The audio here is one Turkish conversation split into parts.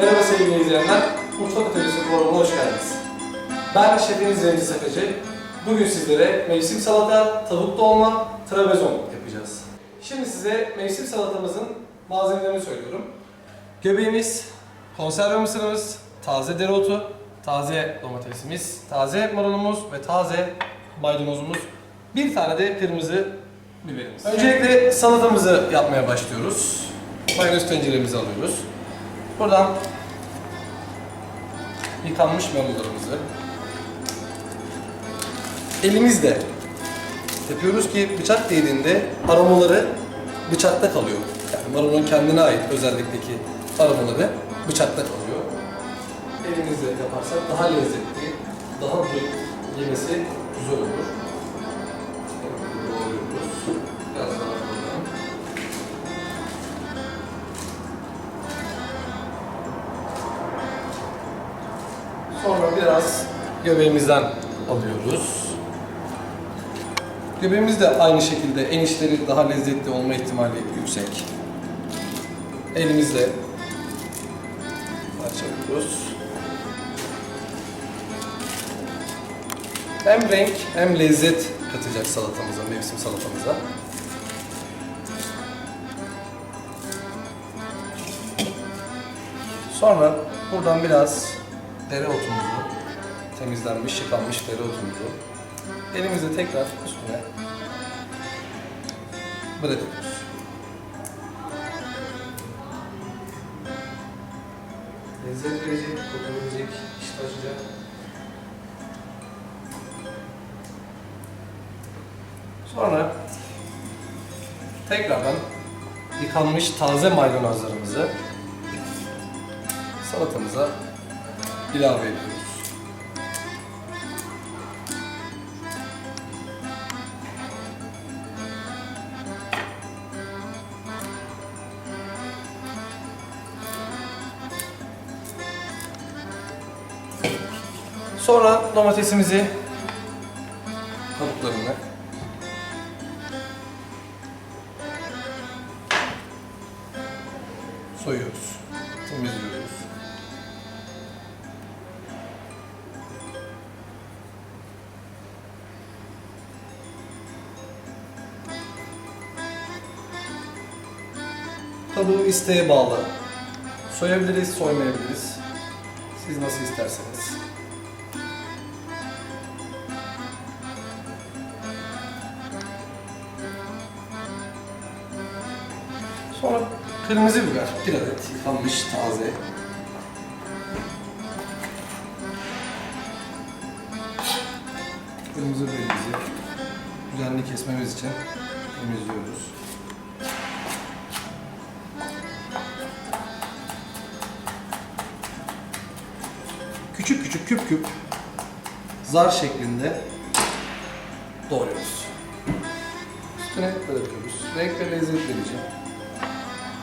Merhaba sevgili izleyenler, Mutfak Atölyesi programına hoş geldiniz. Ben şefiniz Remzi Sakacı. Bugün sizlere mevsim salata, tavuk dolma, trabezon yapacağız. Şimdi size mevsim salatamızın malzemelerini söylüyorum. Göbeğimiz, konserve mısırımız, taze dereotu, taze domatesimiz, taze marulumuz ve taze maydanozumuz. Bir tane de kırmızı biberimiz. Öncelikle salatamızı yapmaya başlıyoruz. Mayonez tenceremizi alıyoruz. Buradan yıkanmış marullarımızı elimizle yapıyoruz ki bıçak değdiğinde aromaları bıçakta kalıyor. Yani marulun kendine ait özellikteki aromaları bıçakta kalıyor. Elimizle yaparsak daha lezzetli, daha büyük yemesi güzel olur. Göbeğimizden alıyoruz. Göbeğimiz de aynı şekilde en içleri daha lezzetli olma ihtimali yüksek. Elimizle parçalıyoruz. Hem renk hem lezzet katacak salatamıza, mevsim salatamıza. Sonra buradan biraz dereotumuzu, temizlenmiş, yıkanmış dereotumuzu elimizle tekrar üstüne bırakıyoruz. Lezzet verecek, koku verecek, iştah açacak. Sonra tekrardan yıkanmış taze maydanozlarımızı salatamıza ilave ediyoruz. Domatesimizi kabuklarını soyuyoruz, temizliyoruz. Tabii isteğe bağlı. Soyabiliriz, soymayabiliriz. Siz nasıl isterseniz. Kırmızı biber, bir adet yıkanmış taze. Kırmızı biberimizi düzenli kesmemiz için temizliyoruz. Küçük küçük küp küp zar şeklinde doğruyoruz. Üstüne bırakıyoruz. Renk ve lezzet verici.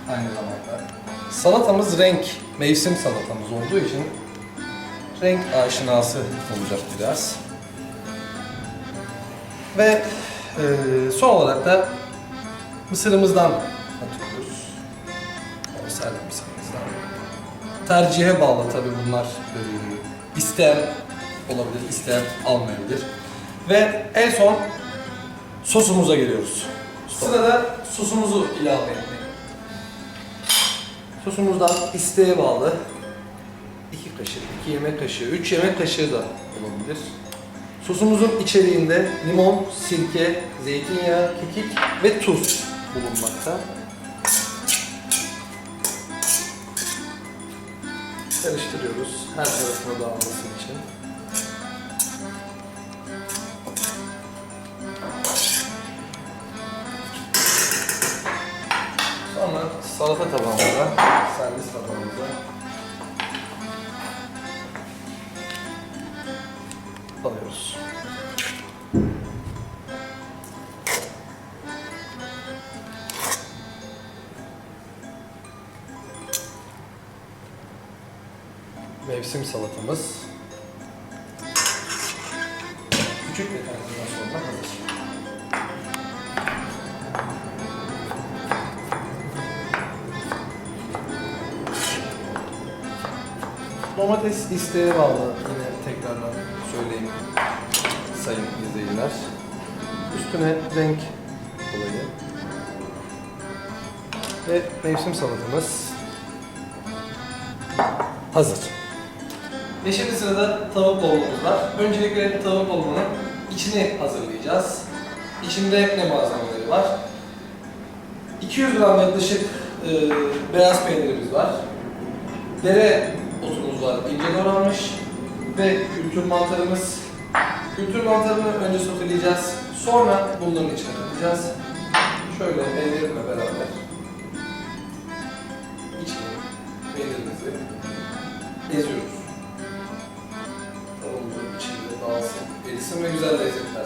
Aynı zamanda. Salatamız renk, mevsim salatamız olduğu için renk aşinası olacak biraz. Ve e, son olarak da mısırımızdan atıyoruz. Konserve mısırımızdan. Tercihe bağlı tabii bunlar. E, isteyen olabilir, isteyen almayabilir. Ve en son sosumuza geliyoruz. Sırada sosumuzu ilave etmek. Sosumuzdan isteğe bağlı 2 kaşık, 2 yemek kaşığı, 3 yemek kaşığı da olabilir. Sosumuzun içeriğinde limon, sirke, zeytinyağı, kekik ve tuz bulunmakta. Karıştırıyoruz her tarafına dağılması için. Salata tabağımıza, servis tabağımıza. Alıyoruz. Mevsim salatamız Domates isteğe bağlı yine tekrardan söyleyeyim sayın izleyiciler. Üstüne renk olayı. Ve mevsim salatamız hazır. Ve şimdi sırada tavuk dolmamız var. Öncelikle tavuk dolmanın içini hazırlayacağız. İçinde ne malzemeleri var? 200 gram yaklaşık e, beyaz peynirimiz var. Dere var, ince doğranmış ve kültür mantarımız. Kültür mantarını önce soteleyeceğiz. Sonra bunların içine katacağız. Şöyle peynirimle beraber içine peynirimizi eziyoruz. Tavuğumuzun içinde dağılsın, erisin ve güzel lezzet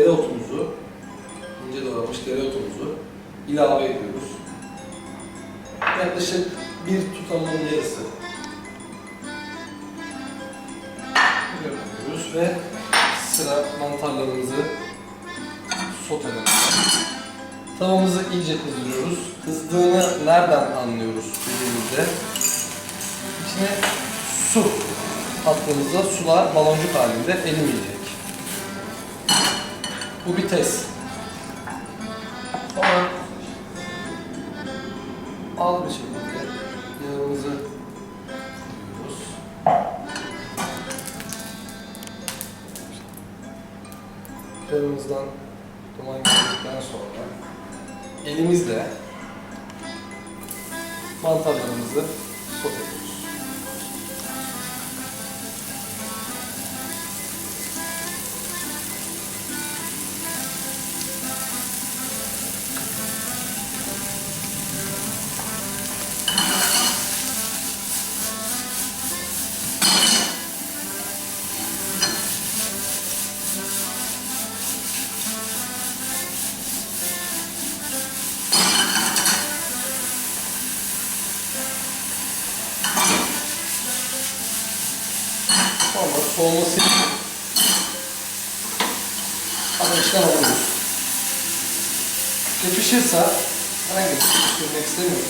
dereotumuzu, ince doğranmış dereotumuzu ilave ediyoruz. Yaklaşık bir tutamın yarısı yapıyoruz ve sıra mantarlarımızı sotelemeye. Tavamızı iyice kızdırıyoruz. Kızdığını nereden anlıyoruz dediğimizde içine su attığımızda sular baloncuk halinde erimeyecek. Bu bir şey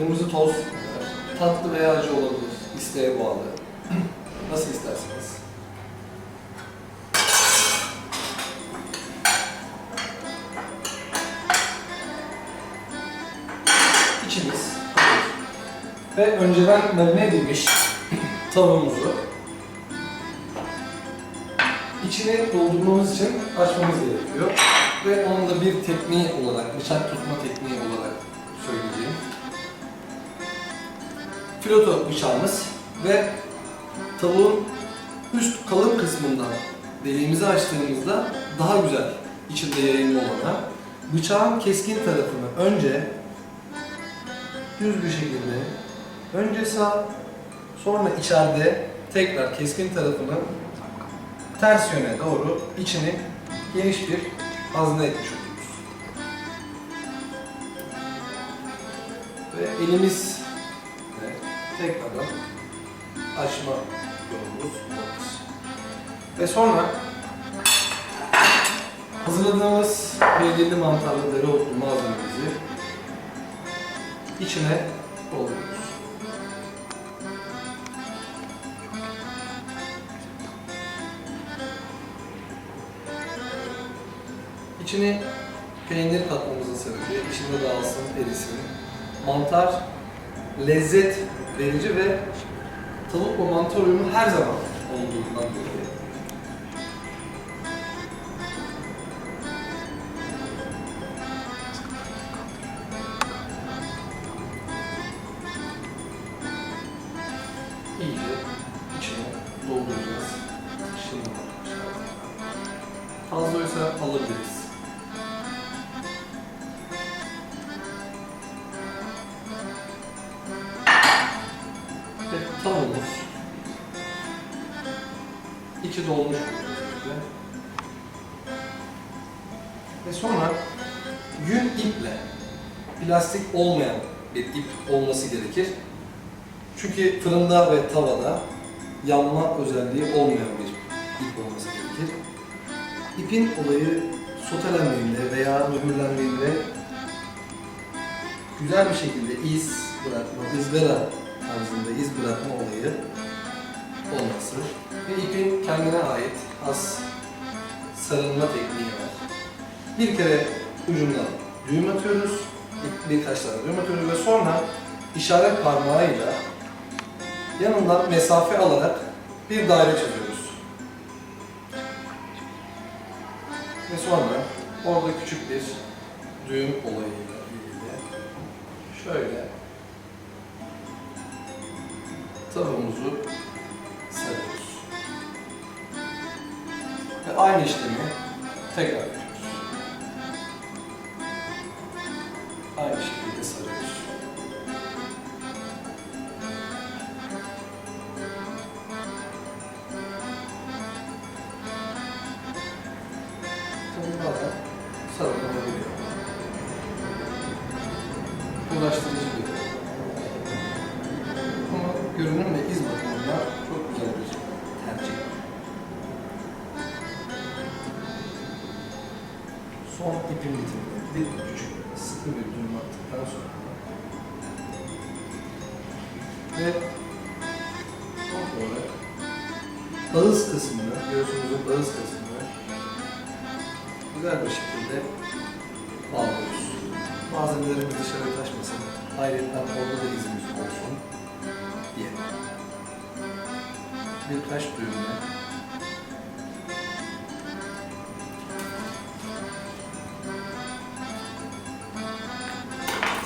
Kırmızı toz tatlı veya acı olabilir. İsteğe bağlı. Nasıl isterseniz. Hazır. Ve önceden marine edilmiş tavuğumuzu içine doldurmamız için açmamız gerekiyor. Ve onun da bir tekniği olarak, bıçak tutma tekniği olarak Filoto bıçağımız ve tavuğun üst kalın kısmından deliğimizi açtığımızda daha güzel içinde yayılma olana bıçağın keskin tarafını önce düz bir şekilde önce sağ sonra içeride tekrar keskin tarafını ters yöne doğru içini geniş bir hazne etmiş oluyoruz. Ve elimizle tekrardan açma yolumuz budur. Ve sonra hazırladığımız belirli mantarlı dereotlu malzememizi içine dolduruyoruz. İçine peynir katmamızın sebebi içinde dağılsın, erisin. Mantar lezzet verici ve tavuk ve mantar uyumu her zaman olduğundan dolayı. Olmayan bir ip olması gerekir. Çünkü fırında ve tavada yanma özelliği olmayan bir ip olması gerekir. İpin olayı sotelendiğinde veya mühürlendiğinde güzel bir şekilde iz bırakma, ızgara tarzında iz bırakma olayı olması ve ipin kendine ait az sarılma tekniği var. Bir kere ucundan düğüm atıyoruz, birkaç tane atıyoruz ve sonra işaret parmağıyla yanından mesafe alarak bir daire çiziyoruz. Ve sonra orada küçük bir düğüm olayıyla ilgili şöyle tavuğumuzu sarıyoruz. Ve aynı işlemi tekrar Ulaştırıcı bir ama görünüm ve iz bakımından çok güzel bir tercih. Son ipin bitiminde bir küçük sıkı bir düğüm attıktan sonra ve son olarak ağız kısmını, göğsümüzün ağız kısmını güzel bir şekilde bağlıyoruz. Malzemelerimiz dışarı Ayrıca orada da izimiz olsun diye. Birkaç düğümle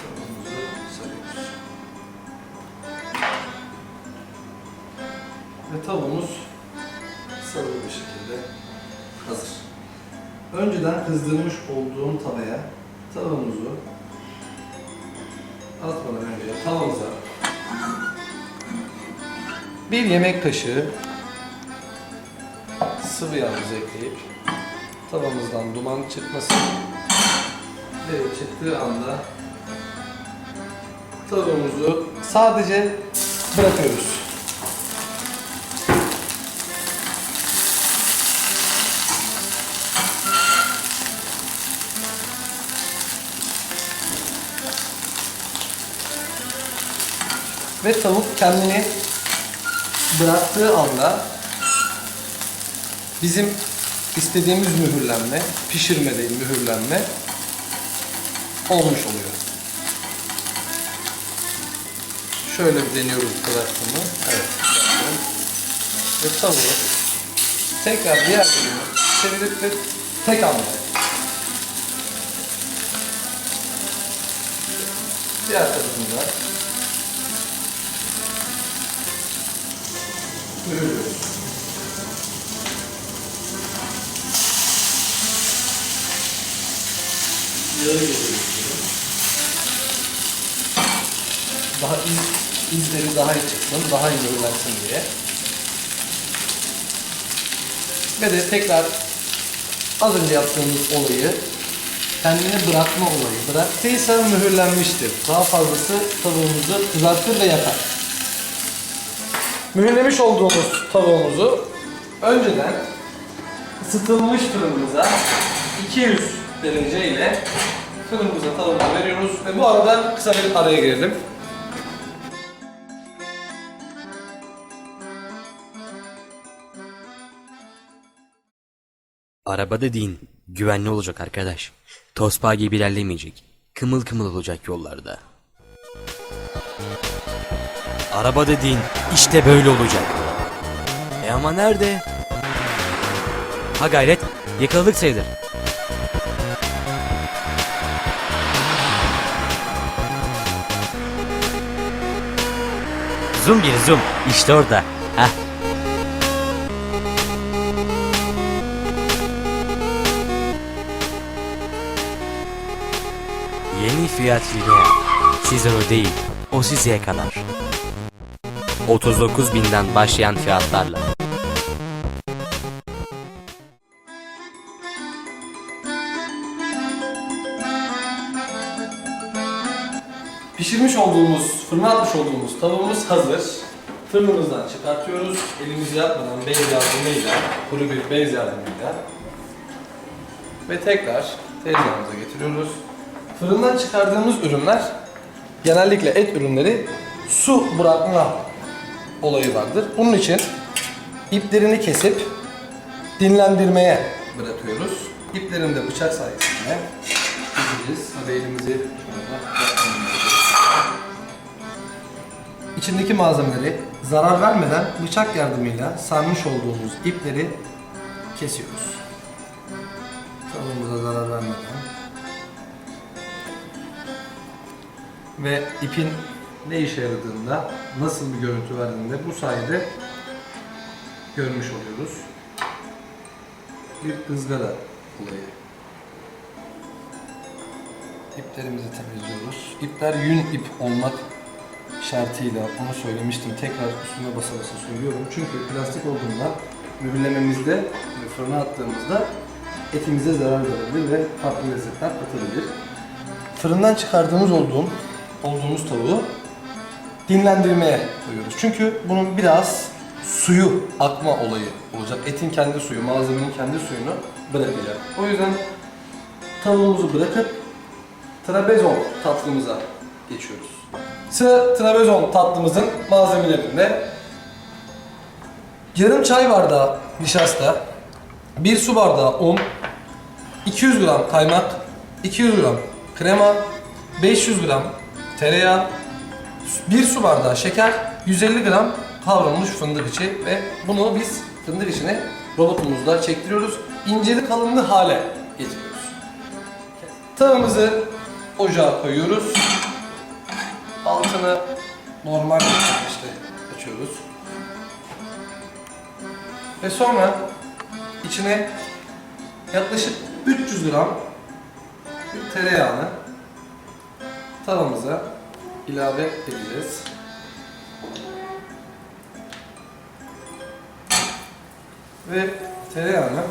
tavuğumuzu sarıyoruz. Ve tavuğumuz sarılı bir şekilde hazır. Önceden kızdırmış olduğum tavaya tavuğumuzu atmadan önce tavamıza bir yemek kaşığı sıvı yağımızı ekleyip tavamızdan duman çıkmasın ve çıktığı anda tavuğumuzu sadece bırakıyoruz. Ve tavuk kendini bıraktığı anda bizim istediğimiz mühürlenme, pişirme değil mühürlenme olmuş oluyor. Şöyle bir deniyoruz bıraktığımı. Evet. Ve tavuğu tekrar diğer bölümü çevirip ve tek hamle. Diğer tarafını da Daha iz, izleri daha iyi çıksın, daha iyi mühürlensin diye. Ve de tekrar az önce yaptığımız olayı kendini bırakma olayı. Bıraktıysa mühürlenmiştir. Daha fazlası tavuğumuzu kızartır ve yakar. Mühürlemiş olduğumuz tavuğumuzu önceden ısıtılmış fırınımıza 200 derece ile fırınımıza tavuğumuzu veriyoruz ve bu arada kısa bir araya girelim. Araba dediğin güvenli olacak arkadaş. Tospa gibi ilerlemeyecek. Kımıl kımıl olacak yollarda. Araba dediğin işte böyle olacak. E ama nerede? Ha gayret yakaladık sayılır. Zoom gir zoom. İşte orada. Heh. Yeni fiyat linea. Size o değil, o size kadar. 39 binden başlayan fiyatlarla. Pişirmiş olduğumuz, fırına atmış olduğumuz tavuğumuz hazır. Fırınımızdan çıkartıyoruz. Elimizi yapmadan bez yardımıyla, kuru bir bez yardımıyla ve tekrar tezgahımıza getiriyoruz. Fırından çıkardığımız ürünler genellikle et ürünleri su bırakma olayı vardır. Bunun için iplerini kesip dinlendirmeye bırakıyoruz. İplerini de bıçak sayesinde dizeceğiz. Hadi elimizi. İçindeki malzemeleri zarar vermeden bıçak yardımıyla sarmış olduğumuz ipleri kesiyoruz. Tavuğumuza zarar vermeden. Ve ipin ne işe yaradığında, nasıl bir görüntü verdiğinde bu sayede görmüş oluyoruz. Bir ızgara olayı. İplerimizi temizliyoruz. İpler yün ip olmak şartıyla onu söylemiştim. Tekrar üstüne basa basa söylüyorum. Çünkü plastik olduğunda mühürlememizde ve fırına attığımızda etimize zarar verebilir ve farklı lezzetler katabilir. Fırından çıkardığımız olduğum, olduğumuz tavuğu dinlendirmeye koyuyoruz. Çünkü bunun biraz suyu akma olayı olacak. Etin kendi suyu, malzemenin kendi suyunu bırakacak. O yüzden tavuğumuzu bırakıp trabezon tatlımıza geçiyoruz. Sıra trabezon tatlımızın malzemelerinde yarım çay bardağı nişasta, 1 su bardağı un, 200 gram kaymak, 200 gram krema, 500 gram tereyağı, 1 su bardağı şeker, 150 gram kavrulmuş fındık içi ve bunu biz fındık içine robotumuzda çektiriyoruz. İnceli kalınlı hale getiriyoruz. Tavamızı ocağa koyuyoruz. Altını normal işte açıyoruz. Ve sonra içine yaklaşık 300 gram tereyağını tavamıza ilave edeceğiz. Ve tereyağını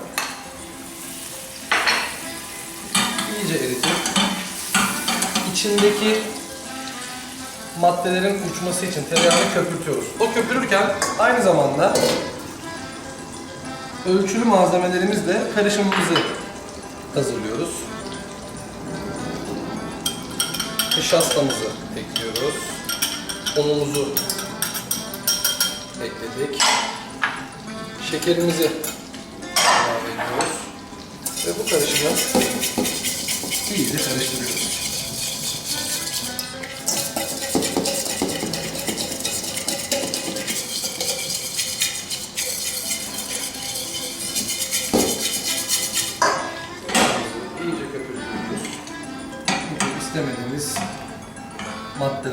iyice eritip içindeki maddelerin uçması için tereyağını köpürtüyoruz. O köpürürken aynı zamanda ölçülü malzemelerimizle karışımımızı hazırlıyoruz. Nişastamızı ekliyoruz. Unumuzu ekledik. Şekerimizi ilave ediyoruz. Ve bu karışımı iyice karıştırıyoruz.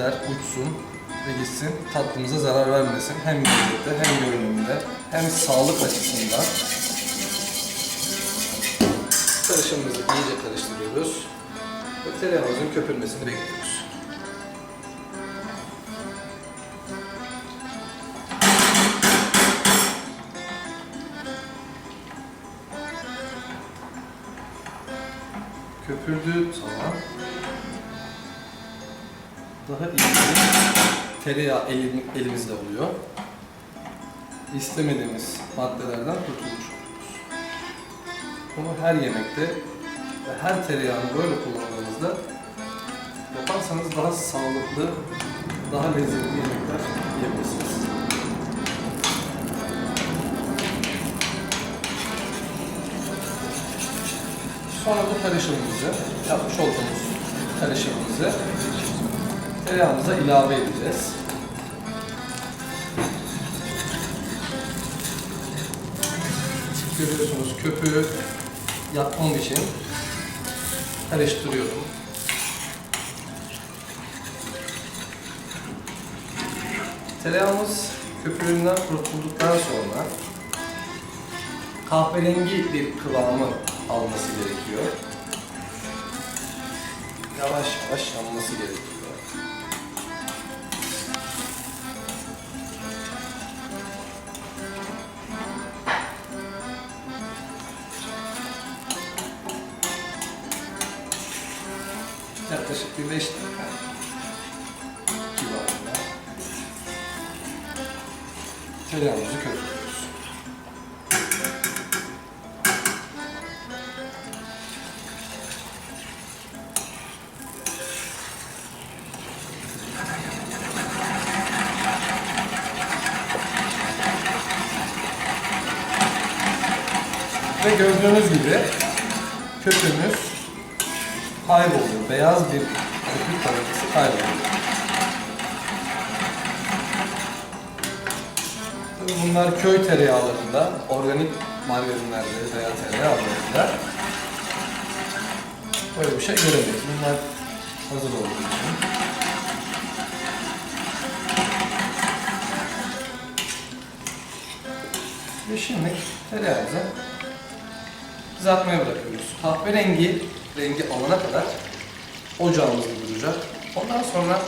Maddeler uçsun ve gitsin. Tatlımıza zarar vermesin. Hem lezzette hem görünümde hem sağlık açısından. Karışımımızı iyice karıştırıyoruz. Ve tereyağımızın köpürmesini bekliyoruz. köpürdüğü zaman daha iyi tereyağı elim, elimizde oluyor. İstemediğimiz maddelerden kurtulmuş oluyoruz. Bunu her yemekte ve her tereyağını böyle kullandığınızda yaparsanız daha sağlıklı, daha lezzetli yemekler yiyebilirsiniz. Sonra bu karışımımızı, yapmış olduğumuz karışımımızı tereyağımıza ilave edeceğiz. Görüyorsunuz köpüğü yapmam için karıştırıyorum. Tereyağımız köpüğünden kurtulduktan sonra kahverengi bir kıvamı alması gerekiyor. yavaş yavaş yanması gerekiyor. Ve gördüğünüz gibi köpüğümüz kayboluyor. Beyaz bir köpük tabakası kayboluyor. Tabii bunlar köy tereyağlarında, organik margarinlerde veya tereyağlarında böyle bir şey göremeyiz. Bunlar hazır olduğu için. Ve şimdi tereyağımızı kızartmaya bırakıyoruz. Kahverengi rengi alana kadar ocağımızda duracak. Ondan sonra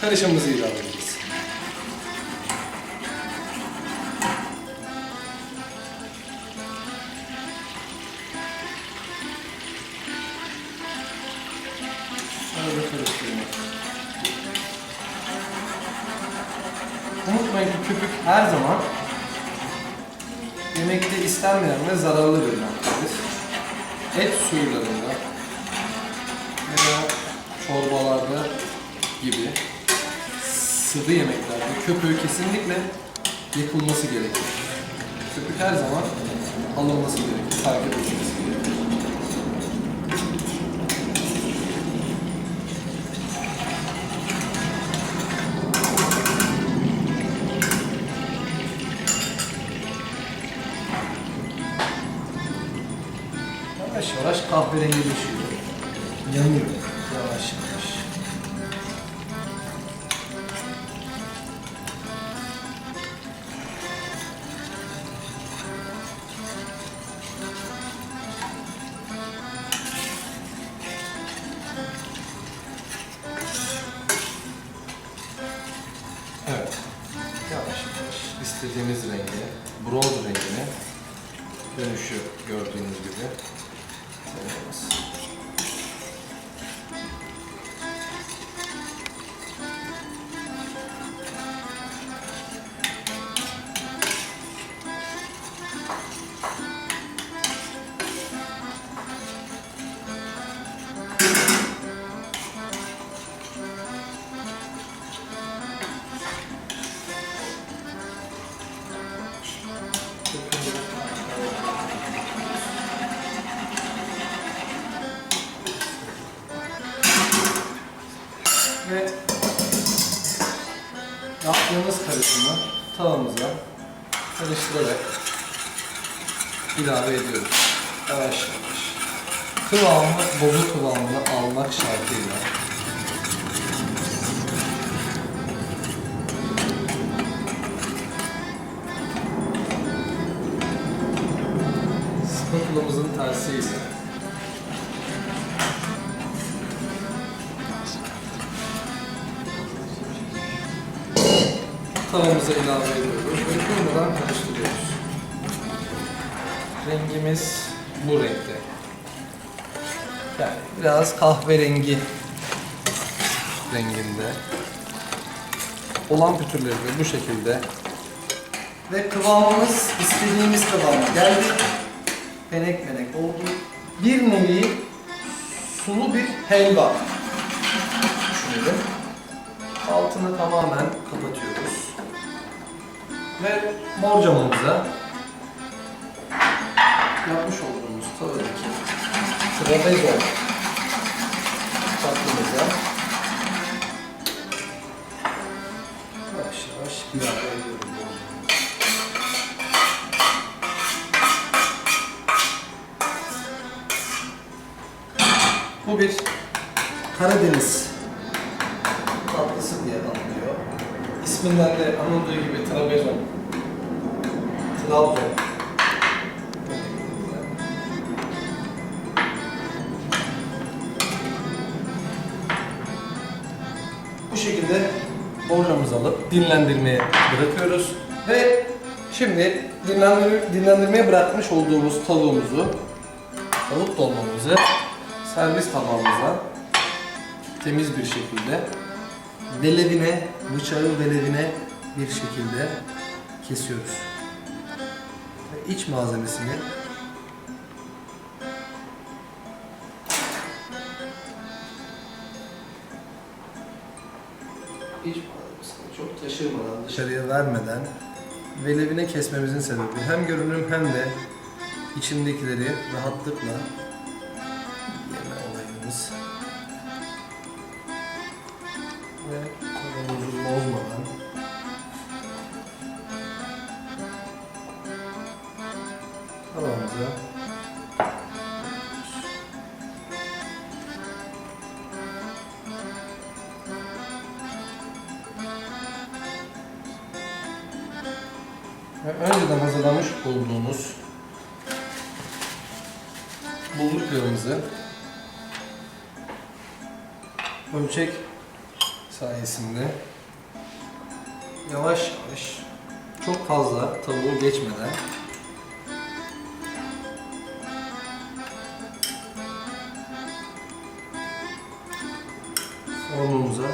karışımımızı ilave edeceğiz. Unutmayın ki köpük her zaman yemekte istenmeyen ve zararlı bir maddedir. Et suyularında veya çorbalarda gibi sıvı yemeklerde köpüğü kesinlikle yakılması gerekir. Köpük her zaman alınması gerekir, fark edilmesi yaptığımız karışımı tavamıza karıştırarak ilave ediyoruz. Yavaş yavaş. Kıvamı, bozu kıvamını almak şartıyla biraz kahverengi renginde. Olan pütürleri de bu şekilde. Ve kıvamımız istediğimiz kıvama geldi. Penek penek oldu. Bir nevi sulu bir helva düşünelim. Altını tamamen kapatıyoruz. Ve borcamamıza yapmış olduğumuz tavadaki trabezon tatlımıza yavaş yavaş. Bu bir Karadeniz tatlısı diye anılıyor. İsminden de anıldığı gibi Trabzon. Trabzon. Dinlendirmeye bırakıyoruz. Ve şimdi dinlendir dinlendirmeye bırakmış olduğumuz tavuğumuzu, tavuk dolmamızı servis tabağımıza temiz bir şekilde velevine, bıçağın velevine bir şekilde kesiyoruz. Ve iç malzemesini iç dışarıya vermeden velevine kesmemizin sebebi hem görünüm hem de içindekileri rahatlıkla önceden hazırlamış olduğumuz bulgur yağımızı ölçek sayesinde yavaş yavaş çok fazla tavuğu geçmeden formumuza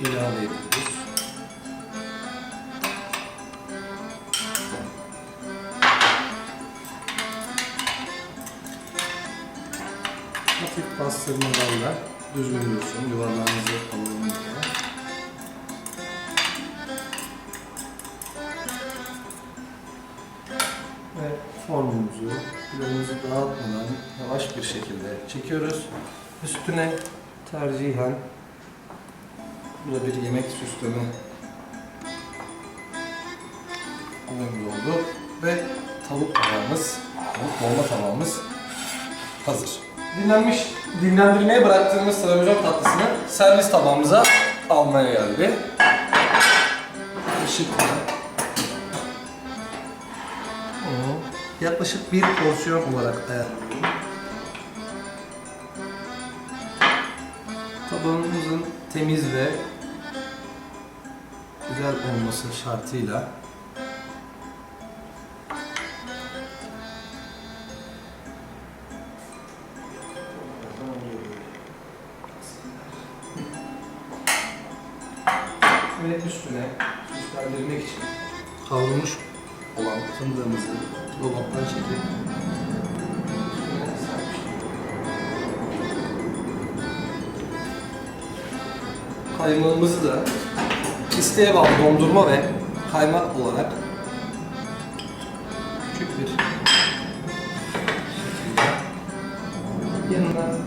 ilave ediyoruz. Düzgünlüyorsun yuvarlağınızı alalım. Ve formumuzu pilavımızı dağıtmadan yavaş bir şekilde çekiyoruz. Üstüne tercihen bu da bir yemek süsleme olayımız oldu. Ve tavuk tabağımız, tavuk dolma tabağımız hazır. Dinlenmiş, dinlendirmeye bıraktığımız travizyon tatlısını servis tabağımıza almaya geldi. Onu yaklaşık bir porsiyon olarak ayarlıyorum. Tabağımızın temiz ve güzel olması şartıyla kavrulmuş olan fındığımızı dolaptan çekip. Kaymağımızı da isteğe bağlı dondurma ve kaymak olarak küçük bir şekilde yanına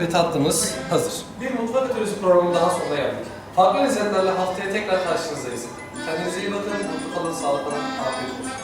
Ve tatlımız hazır. Bir mutfak atölyesi programının daha sonuna geldik. Farklı lezzetlerle haftaya tekrar karşınızdayız. Kendinize iyi bakın, mutlu kalın, sağlıklı kalın, afiyet olsun.